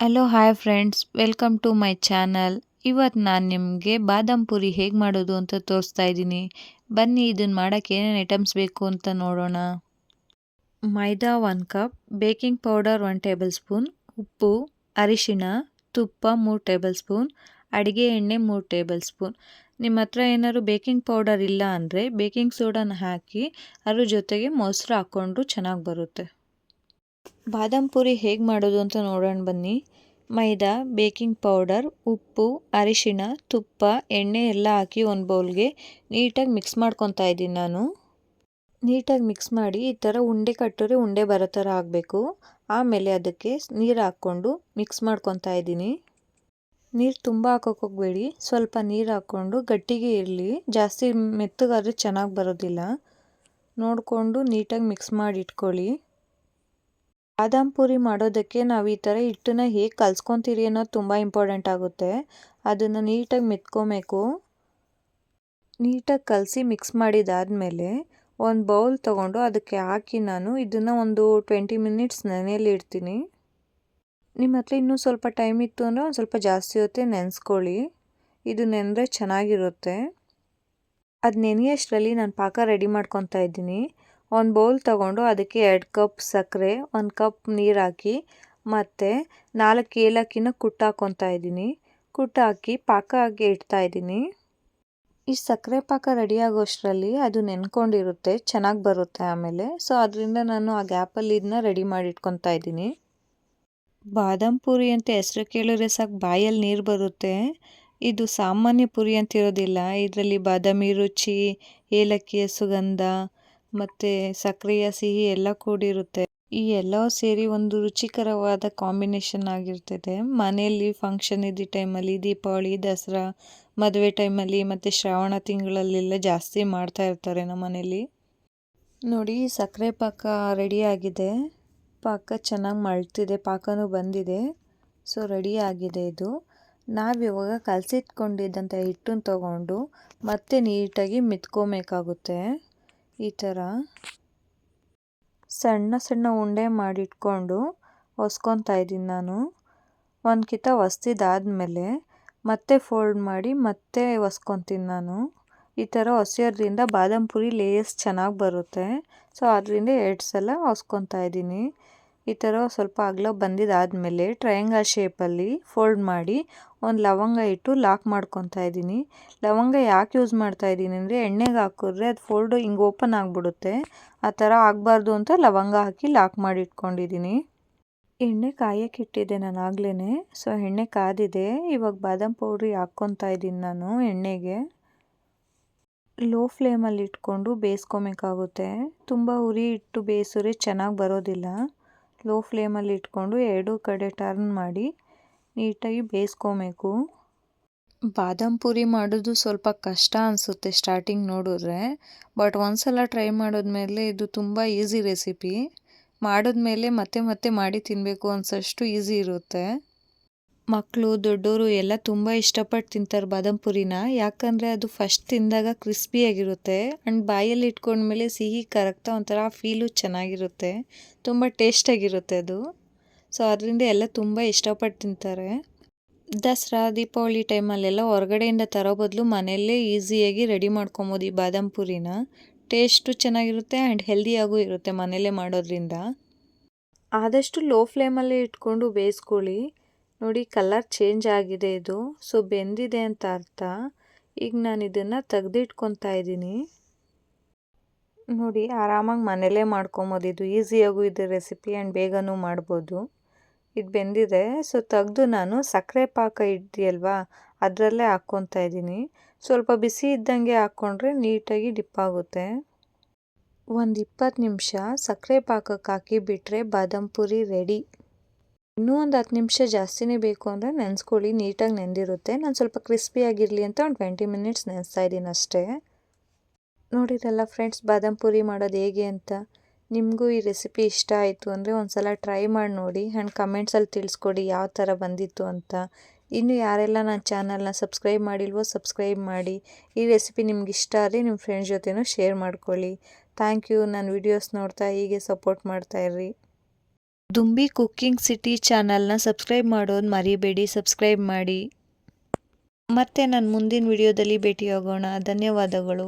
Hello hi friends welcome to my channel ಇವತ್ತು ನಾನು ನಿಮಗೆ ಬಾದಾಮ್ ಪುರಿ ಹೇಗೆ ಮಾಡೋದು ಅಂತ ತೋರಿಸ್ತಾ ಇದ್ದೀನಿ. ಬನ್ನಿ ಇದನ್ನು ಮಾಡೋಕ್ಕೆ ಏನೇನು ಐಟಮ್ಸ್ ಬೇಕು ಅಂತ ನೋಡೋಣ. Maida one cup baking powder one tablespoon ಉಪ್ಪು, ಅರಿಶಿಣ, ತುಪ್ಪ ಮೂರು ಟೇಬಲ್ ಸ್ಪೂನ್ ಅಡುಗೆ ಎಣ್ಣೆ ಮೂರು ಟೇಬಲ್ ಸ್ಪೂನ್ ನಿಮ್ಮ ಹತ್ರ ಏನಾದ್ರು ಬೇಕಿಂಗ್ ಪೌಡರ್ ಇಲ್ಲ ಅಂದರೆ ಬೇಕಿಂಗ್ ಸೋಡಾನ ಹಾಕಿ, ಅದ್ರ ಜೊತೆಗೆ ಮೊಸರು ಹಾಕ್ಕೊಂಡು ಚೆನ್ನಾಗಿ ಬರುತ್ತೆ. ಬಾದಾಮ್ ಪುರಿ ಹೇಗೆ ಮಾಡೋದು ಅಂತ ನೋಡೋಣ ಬನ್ನಿ. ಮೈದಾ, ಬೇಕಿಂಗ್ ಪೌಡರ್, ಉಪ್ಪು, ಅರಿಶಿಣ, ತುಪ್ಪ, ಎಣ್ಣೆ ಎಲ್ಲ ಹಾಕಿ ಒಂದು ಬೌಲ್ಗೆ ನೀಟಾಗಿ ಮಿಕ್ಸ್ ಮಾಡ್ಕೊತಾ ಇದ್ದೀನಿ ನಾನು. ನೀಟಾಗಿ ಮಿಕ್ಸ್ ಮಾಡಿ ಈ ಥರ ಉಂಡೆ ಕಟ್ಟೋರೆ ಉಂಡೆ ಬರೋ ಥರ ಆಗಬೇಕು. ಆಮೇಲೆ ಅದಕ್ಕೆ ನೀರು ಹಾಕ್ಕೊಂಡು ಮಿಕ್ಸ್ ಮಾಡ್ಕೊತಾ ಇದ್ದೀನಿ. ನೀರು ತುಂಬ ಹಾಕೋಕ್ಕೋಗ್ಬೇಡಿ ಸ್ವಲ್ಪ ನೀರು ಹಾಕ್ಕೊಂಡು ಗಟ್ಟಿಗೆ ಇರಲಿ. ಜಾಸ್ತಿ ಮೆತ್ತಗಾದರೆ ಚೆನ್ನಾಗಿ ಬರೋದಿಲ್ಲ. ನೋಡಿಕೊಂಡು ನೀಟಾಗಿ ಮಿಕ್ಸ್ ಮಾಡಿ ಇಟ್ಕೊಳ್ಳಿ. ಬಾದಾಮ್ ಪೂರಿ ಮಾಡೋದಕ್ಕೆ ನಾವು ಈ ಥರ ಹಿಟ್ಟನ್ನ ಹೇಗೆ ಕಲ್ಸ್ಕೊತೀರಿ ಅನ್ನೋದು ತುಂಬ ಇಂಪಾರ್ಟೆಂಟ್ ಆಗುತ್ತೆ. ಅದನ್ನು ನೀಟಾಗಿ ಮೆತ್ಕೊಬೇಕು. ನೀಟಾಗಿ ಕಲಸಿ ಮಿಕ್ಸ್ ಮಾಡಿದಾದಮೇಲೆ ಒಂದು ಬೌಲ್ ತೊಗೊಂಡು ಅದಕ್ಕೆ ಹಾಕಿ ನಾನು ಇದನ್ನು ಒಂದು ಟ್ವೆಂಟಿ ಮಿನಿಟ್ಸ್ ನೆನೆಯಲ್ಲಿ ಇಡ್ತೀನಿ. ನಿಮ್ಮ ಹತ್ರ ಇನ್ನೂ ಸ್ವಲ್ಪ ಟೈಮ್ ಇತ್ತು ಅಂದರೆ ಒಂದು ಸ್ವಲ್ಪ ಜಾಸ್ತಿ ಹೊತ್ತೆ ನೆನೆಸ್ಕೊಳ್ಳಿ. ಇದು ನೆನೆದ್ರೆ ಚೆನ್ನಾಗಿರುತ್ತೆ. ಅದು ನೆನೆಯಷ್ಟರಲ್ಲಿ ನಾನು ಪಾಕ ರೆಡಿ ಮಾಡ್ಕೊತಾ ಇದ್ದೀನಿ. ಒಂದು ಬೌಲ್ ತಗೊಂಡು ಅದಕ್ಕೆ ಎರಡು ಕಪ್ ಸಕ್ಕರೆ ಒಂದು ಕಪ್ ನೀರು ಹಾಕಿ, ಮತ್ತು ನಾಲ್ಕು ಏಲಕ್ಕಿನ ಕುಟ್ಟಾಕೊತಾ ಇದ್ದೀನಿ. ಕುಟ್ಟಾಕಿ ಪಾಕ ಹಾಕಿ ಇಡ್ತಾ ಇದ್ದೀನಿ. ಈ ಸಕ್ಕರೆ ಪಾಕ ರೆಡಿ ಆಗೋಷ್ಟರಲ್ಲಿ ಅದು ನೆನ್ಕೊಂಡಿರುತ್ತೆ, ಚೆನ್ನಾಗಿ ಬರುತ್ತೆ ಆಮೇಲೆ. ಸೊ ಅದರಿಂದ ನಾನು ಆ ಗ್ಯಾಪಲ್ಲಿ ಇದನ್ನ ರೆಡಿ ಮಾಡಿ ಇಟ್ಕೊತಾ ಇದ್ದೀನಿ. ಬಾದಾಮ್ ಪುರಿ ಅಂತ ಹೆಸರು ಕೇಳಿದ್ರೆ ಸಾಕು ಬಾಯಲ್ಲಿ ನೀರು ಬರುತ್ತೆ. ಇದು ಸಾಮಾನ್ಯ ಪುರಿ ಅಂತ ಇರೋದಿಲ್ಲ ಇದರಲ್ಲಿ ಬಾದಾಮಿ ರುಚಿ ಏಲಕ್ಕಿಯ ಸುಗಂಧ ಮತ್ತು ಸಕ್ಕರೆಯ ಸಿಹಿ ಎಲ್ಲ ಕೂಡಿರುತ್ತೆ. ಈ ಎಲ್ಲ ಸೇರಿ ಒಂದು ರುಚಿಕರವಾದ ಕಾಂಬಿನೇಷನ್ ಆಗಿರ್ತದೆ. ಮನೆಯಲ್ಲಿ ಫಂಕ್ಷನ್ ಇದ್ದ ಟೈಮಲ್ಲಿ ದೀಪಾವಳಿ, ದಸರಾ, ಮದುವೆ ಟೈಮಲ್ಲಿ ಮತ್ತು ಶ್ರಾವಣ ತಿಂಗಳಲ್ಲೆಲ್ಲ ಜಾಸ್ತಿ ಮಾಡ್ತಾ ಇರ್ತಾರೆ ನಮ್ಮ ಮನೇಲಿ ನೋಡಿ ಸಕ್ಕರೆ ಪಾಕ ರೆಡಿ ಆಗಿದೆ. ಪಾಕ ಚೆನ್ನಾಗಿ ಮಳ್ತಿದೆ ಪಾಕನೂ ಬಂದಿದೆ. ಸೊ ರೆಡಿ ಆಗಿದೆ ಇದು. ನಾವಿವಾಗ ಕಲಸಿಟ್ಕೊಂಡಿದ್ದಂಥ ಹಿಟ್ಟನ್ನು ತಗೊಂಡು ಮತ್ತೆ ನೀಟಾಗಿ ಮೆತ್ಕೊಬೇಕಾಗುತ್ತೆ. ಈ ಥರ ಸಣ್ಣ ಸಣ್ಣ ಉಂಡೆ ಮಾಡಿಟ್ಕೊಂಡು ಒಸ್ಕೊತಾ ಇದ್ದೀನಿ ನಾನು. ಒಂದು ಕಿತ ಮೇಲೆ ಮತ್ತೆ ಫೋಲ್ಡ್ ಮಾಡಿ ಮತ್ತೆ ಒಸ್ಕೊತೀನಿ ನಾನು. ಈ ಥರ ಒಸೆಯೋದ್ರಿಂದ ಬಾದಾಮ್ ಪುರಿ ಲೇಯರ್ಸ್ ಚೆನ್ನಾಗಿ ಬರುತ್ತೆ. ಸೊ ಅದರಿಂದ ಎರಡು ಸಲ ಒಸ್ಕೊತಾ ಇದ್ದೀನಿ. ಈ ಥರ ಸ್ವಲ್ಪ ಅಗಲ ಬಂದಿದ್ದಾದಮೇಲೆ ಟ್ರಯಾಂಗಲ್ ಶೇಪಲ್ಲಿ ಫೋಲ್ಡ್ ಮಾಡಿ ಒಂದು ಲವಂಗ ಇಟ್ಟು ಲಾಕ್ ಮಾಡ್ಕೊತಾ ಇದ್ದೀನಿ. ಲವಂಗ ಯಾಕೆ ಯೂಸ್ ಮಾಡ್ತಾ ಇದ್ದೀನಿ ಅಂದರೆ ಎಣ್ಣೆಗೆ ಹಾಕಿದ್ರೆ ಅದು ಫೋಲ್ಡ್ ಹಿಂಗೆ ಓಪನ್ ಆಗಿಬಿಡುತ್ತೆ. ಆ ಥರ ಆಗಬಾರ್ದು ಅಂತ ಲವಂಗ ಹಾಕಿ ಲಾಕ್ ಮಾಡಿ ಇಟ್ಕೊಂಡಿದ್ದೀನಿ. ಎಣ್ಣೆ ಕಾಯಕ್ಕೆ ಇಟ್ಟಿದ್ದೆ ನಾನು ಆಗ್ಲೇ ಸೊ ಎಣ್ಣೆ ಕಾದಿದೆ. ಇವಾಗ ಬಾದಾಮ್ ಪೌಡ್ರಿ ಹಾಕ್ಕೊತಾ ಇದ್ದೀನಿ ನಾನು ಎಣ್ಣೆಗೆ. ಲೋ ಫ್ಲೇಮಲ್ಲಿ ಇಟ್ಕೊಂಡು ಬೇಯಿಸ್ಕೊಬೇಕಾಗುತ್ತೆ ತುಂಬ ಉರಿ ಇಟ್ಟು ಬೇಯಿಸಿದ್ರೆ ಚೆನ್ನಾಗಿ ಬರೋದಿಲ್ಲ. ಲೋ ಫ್ಲೇಮಲ್ಲಿ ಇಟ್ಕೊಂಡು ಎರಡೂ ಕಡೆ ಟರ್ನ್ ಮಾಡಿ ನೀಟಾಗಿ ಬೇಯಿಸ್ಕೊಬೇಕು. ಬಾದಾಮ್ ಪುರಿ ಮಾಡೋದು ಸ್ವಲ್ಪ ಕಷ್ಟ ಅನಿಸುತ್ತೆ ಸ್ಟಾರ್ಟಿಂಗ್ ನೋಡಿದ್ರೆ, ಬಟ್ ಒಂದ್ಸಲ ಟ್ರೈ ಮಾಡಿದ್ಮೇಲೆ ಇದು ತುಂಬ ಈಸಿ ರೆಸಿಪಿ. ಮಾಡಿದ್ಮೇಲೆ ಮತ್ತೆ ಮತ್ತೆ ಮಾಡಿ ತಿನ್ನಬೇಕು ಅನ್ಸೋಷ್ಟು ಈಸಿ ಇರುತ್ತೆ. ಮಕ್ಕಳು ದೊಡ್ಡವರು ಎಲ್ಲ ತುಂಬ ಇಷ್ಟಪಟ್ಟು ತಿಂತಾರೆ ಬಾದಾಮ್ ಪುರಿನ. ಯಾಕಂದರೆ ಅದು ಫಸ್ಟ್ ತಿಂದಾಗ ಕ್ರಿಸ್ಪಿಯಾಗಿರುತ್ತೆ ಆ್ಯಂಡ್ ಬಾಯಲ್ಲಿ ಇಟ್ಕೊಂಡ್ಮೇಲೆ ಸಿಹಿ, ಕರಗ್ತಾ ಒಂಥರ ಫೀಲು ಚೆನ್ನಾಗಿರುತ್ತೆ. ತುಂಬ ಟೇಸ್ಟಾಗಿರುತ್ತೆ ಅದು. ಸೊ ಅದರಿಂದ ಎಲ್ಲ ತುಂಬ ಇಷ್ಟಪಟ್ಟು ತಿಂತಾರೆ. ದಸರಾ, ದೀಪಾವಳಿ ಟೈಮಲ್ಲೆಲ್ಲ ಹೊರಗಡೆಯಿಂದ ತರೋ ಬದಲು ಮನೆಯಲ್ಲೇ ಈಸಿಯಾಗಿ ರೆಡಿ ಮಾಡ್ಕೊಬೋದು ಈ ಬಾದಾಮ್ ಪುರಿನ. ಟೇಸ್ಟು ಚೆನ್ನಾಗಿರುತ್ತೆ ಆ್ಯಂಡ್ ಹೆಲ್ದಿಯಾಗೂ ಇರುತ್ತೆ ಮನೆಯಲ್ಲೇ ಮಾಡೋದ್ರಿಂದ. ಆದಷ್ಟು ಲೋ ಫ್ಲೇಮಲ್ಲೇ ಇಟ್ಕೊಂಡು ಬೇಯಿಸ್ಕೊಳ್ಳಿ. ನೋಡಿ ಕಲರ್ ಚೇಂಜ್ ಆಗಿದೆ ಇದು. ಸೊ, ಬೆಂದಿದೆ ಅಂತ ಅರ್ಥ. ಈಗ ನಾನು ಇದನ್ನು ತೆಗೆದಿಟ್ಕೊತಾ ಇದ್ದೀನಿ. ನೋಡಿ, ಆರಾಮಾಗಿ ಮನೇಲೇ ಮಾಡ್ಕೊಬೋದು. ಇದು ಈಸಿಯಾಗೂ ಇದೆ ರೆಸಿಪಿ ಆ್ಯಂಡ್ ಬೇಗನೂ ಮಾಡ್ಬೋದು. ಇದು ಬೆಂದಿದೆ. ಸೊ, ತೆಗೆದು ನಾನು ಸಕ್ಕರೆ ಪಾಕ ಇದೆಯಲ್ವಾ ಅದರಲ್ಲೇ ಹಾಕ್ಕೊತಾ ಇದ್ದೀನಿ. ಸ್ವಲ್ಪ ಬಿಸಿ ಇದ್ದಂಗೆ ಹಾಕ್ಕೊಂಡ್ರೆ ನೀಟಾಗಿ ಡಿಪ್ ಆಗುತ್ತೆ. ಒಂದು ಇಪ್ಪತ್ತು ನಿಮಿಷ ಸಕ್ಕರೆ ಪಾಕಕ್ಕೆ ಹಾಕಿ ಬಿಟ್ಟರೆ ಬಾದಾಮ್ ಪುರಿ ರೆಡಿ. ಇನ್ನೂ ಒಂದು ಹತ್ತು ನಿಮಿಷ ಜಾಸ್ತಿನೇ ಬೇಕು ಅಂದರೆ ನೆನೆಸ್ಕೊಳ್ಳಿ, ನೀಟಾಗಿ ನೆಂದಿರುತ್ತೆ. ನಾನು ಸ್ವಲ್ಪ ಕ್ರಿಸ್ಪಿಯಾಗಿರಲಿ ಅಂತ ಒಂದು ಟ್ವೆಂಟಿ ಮಿನಿಟ್ಸ್ ನೆನೆಸ್ತಾ ಇದ್ದೀನಿ ಅಷ್ಟೇ. ನೋಡಿರಲ್ಲ ಫ್ರೆಂಡ್ಸ್ ಬಾದಾಮ್ ಪುರಿ ಮಾಡೋದು ಹೇಗೆ ಅಂತ. ನಿಮಗೂ ಈ ರೆಸಿಪಿ ಇಷ್ಟ ಆಯಿತು ಅಂದರೆ ಒಂದು ಸಲ ಟ್ರೈ ಮಾಡಿ ನೋಡಿ. ಆ್ಯಂಡ್ ಕಮೆಂಟ್ಸಲ್ಲಿ ತಿಳಿಸ್ಕೊಡಿ ಯಾವ ಥರ ಬಂದಿತ್ತು ಅಂತ. ಇನ್ನು ಯಾರೆಲ್ಲ ನನ್ನ ಚಾನಲ್ನ ಸಬ್ಸ್ಕ್ರೈಬ್ ಮಾಡಿಲ್ವೋ ಸಬ್ಸ್ಕ್ರೈಬ್ ಮಾಡಿ. ಈ ರೆಸಿಪಿ ನಿಮ್ಗೆ ಇಷ್ಟ ಆದರೆ ನಿಮ್ಮ ಫ್ರೆಂಡ್ಸ್ ಜೊತೆನೂ ಶೇರ್ ಮಾಡ್ಕೊಳ್ಳಿ. ಥ್ಯಾಂಕ್ ಯು ನನ್ನ ವೀಡಿಯೋಸ್ ನೋಡ್ತಾ ಹೀಗೆ ಸಪೋರ್ಟ್ ಮಾಡ್ತಾಯಿರ್ರಿ ದುಂಬಿ ಕುಕ್ಕಿಂಗ್ ಸಿಟಿ ಚಾನಲ್ನ ಸಬ್ಸ್ಕ್ರೈಬ್ ಮಾಡೋದು ಮರಿಬೇಡಿ, ಸಬ್ಸ್ಕ್ರೈಬ್ ಮಾಡಿ. ಮತ್ತೆ ನಾನು ಮುಂದಿನ ವಿಡಿಯೋದಲ್ಲಿ ಭೇಟಿಯಾಗೋಣ. ಧನ್ಯವಾದಗಳು.